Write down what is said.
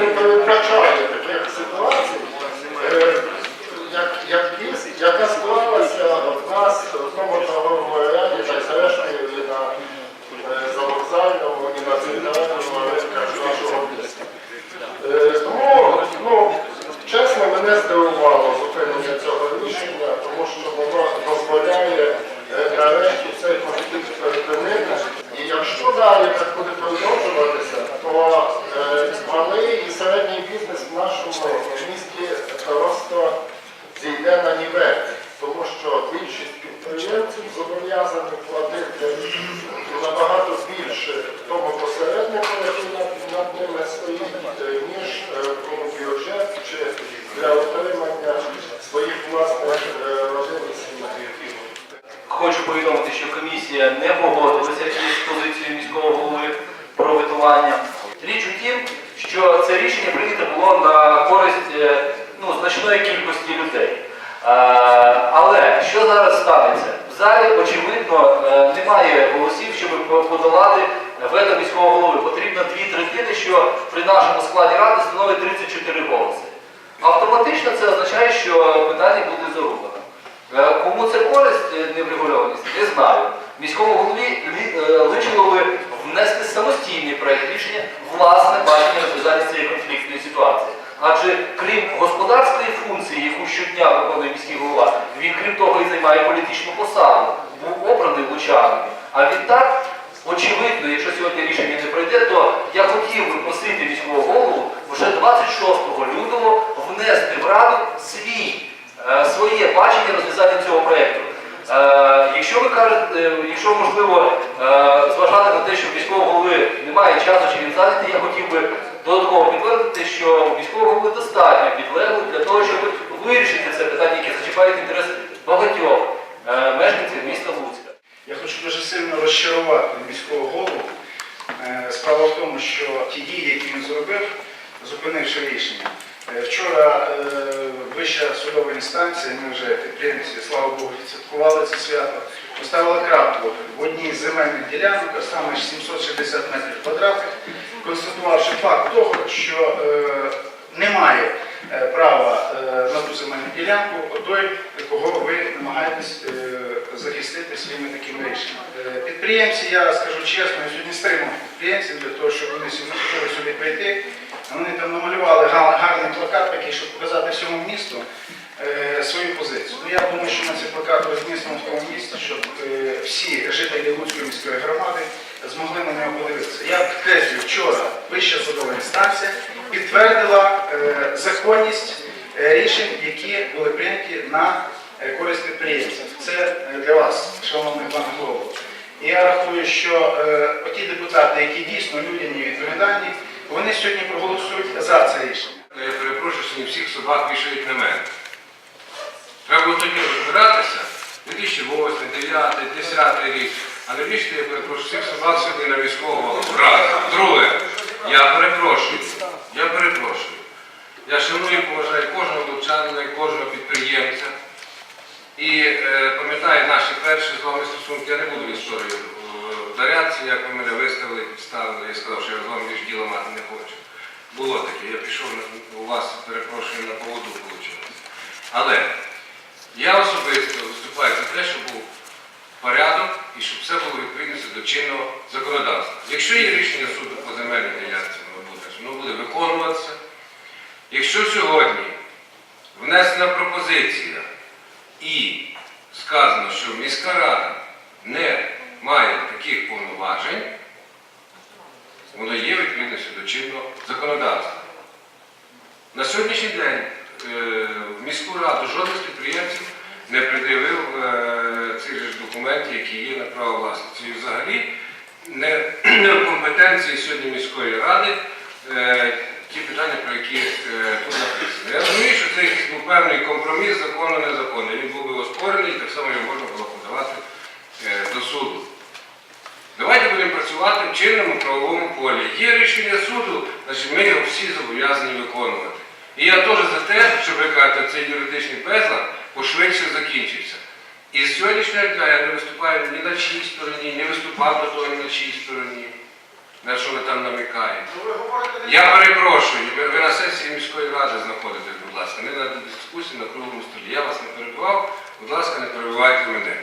не передбачає таких ситуацій, е, як, як ті, яка склалася в нас в тому торговому ряді, та й зрештою і на е, завокзальному, і на центральному ринках нашого міста. Е, Тому, ну, чесно, мене здивувало зупинення цього рішення, тому що воно дозволяє нарешті цей конфлікт припинити. І якщо далі так буде продовжуватися, то е, малий і середній бізнес в нашому місті просто зійде на нівець, тому що більшість підприємців зобов'язані платити набагато більше тому посереднику, який над, ними стоїть, е, ніж е, бюджет чи для отримання своїх власних е, родин і сімей. Хочу повідомити, що комісія не погодилася із позицією міського голови про ветування. Що це рішення прийнято було на користь е, ну, значної кількості людей. Е, Але що зараз станеться? В залі, очевидно, е, немає голосів, щоб подолати вето міського голови. Потрібно дві третини, що при нашому складі ради становить 34 голоси. Автоматично це означає, що питання буде зарубано. Е, Кому це користь неврегульованість, не знаю. Міському голові личило би внести самостійний проєкт рішення власне бачення Адже крім господарської функції, яку щодня виконує міський голова, він крім того і займає політичну посаду, був обраний лучанами. А відтак, очевидно, якщо сьогодні рішення не пройде, то я хотів би просити міського голову вже 26 лютого внести в раду свій е, своє бачення розв'язання цього проєкту. Е, Якщо ви кажете, е, якщо можливо зважати на те, що міського голови немає часу чи він зайнятий, я хотів би додатково підтвердити, що у міського голови достатньо підлеглих для того, щоб вирішити це питання, яке зачіпає інтерес багатьох е, мешканців міста Луцька. Я хочу дуже сильно розчарувати міського голову. Е, Справа в тому, що ті дії, які він зробив, зупинивши рішення. Е, Вчора вища судова інстанція, ми вже підприємці, слава Богу, відсвяткували це свято, поставила крапку в одній з земельних ділянок, саме 760 метрів квадратних, констатувавши факт того, що немає права на ту земельну ділянку той, кого ви намагаєтесь е, захистити своїми такими рішеннями. Е, Підприємці, я скажу чесно, я сьогодні стримав підприємців для того, щоб вони сьогодні хотіли сюди прийти. Вони там намалювали гарний плакат такий, щоб показати всьому місту е, свою позицію. Ну, я думаю, що ми цей плакат розмістимо в тому місці, щоб всі жителі Луцької міської громади змогли на нього подивитися. Я підкреслюю, вчора Вища судова інстанція підтвердила законність рішень, які були прийняті на користь підприємців. Це е, для вас, шановний пане голово. Я рахую, що е, оті депутати, які дійсно людяні відповідальні, вони сьогодні проголосують за це рішення. Я перепрошую, що не всіх собак вішають на мене. Треба було тоді розбиратися 2008, 2009, 2010 рік. А не вішати, я перепрошую, всіх собак сьогодні на військового голову. Раз. Друге, я перепрошую. Я перепрошую. Я шаную і поважаю кожного лучанина і кожного підприємця. І е, пам'ятаю наші перші з вами стосунки, я не буду в історію е, вдарятися, як ви мене виставили, підставили і сказав, що я з вами між діло мати не хочу. Було таке, я пішов у вас, перепрошую, на поводу вийшло. Але я особисто виступаю за те, щоб був порядок і щоб все було відповідності до чинного законодавства. Якщо є рішення суду по земельній ділянці, воно буде виконуватися. Якщо сьогодні внесена пропозиція і сказано, що міська рада не має таких повноважень, воно є відповідності до чинного законодавства. На сьогоднішній день е, в міську раду жоден з підприємців не пред'явив е, цих же документів, які є на право власності. І взагалі не, в компетенції сьогодні міської ради е, ті питання, про які тут був певний компроміс законно незаконний. Він був би оспорений, і так само його можна було подавати е, до суду. Давайте будемо працювати в чинному правовому полі. Є рішення суду, значить ми його всі зобов'язані виконувати. І я теж за те, щоб ви кажете, цей юридичний безлад пошвидше закінчився. І з сьогоднішнього дня я не виступаю ні на чиїй стороні, не виступав до того ні на чиїй стороні, на що ви там намікаєте. Я перепрошую, ви, ви дискусії на круглому столі. Я вас не перебував, будь ласка, не перебувайте мене.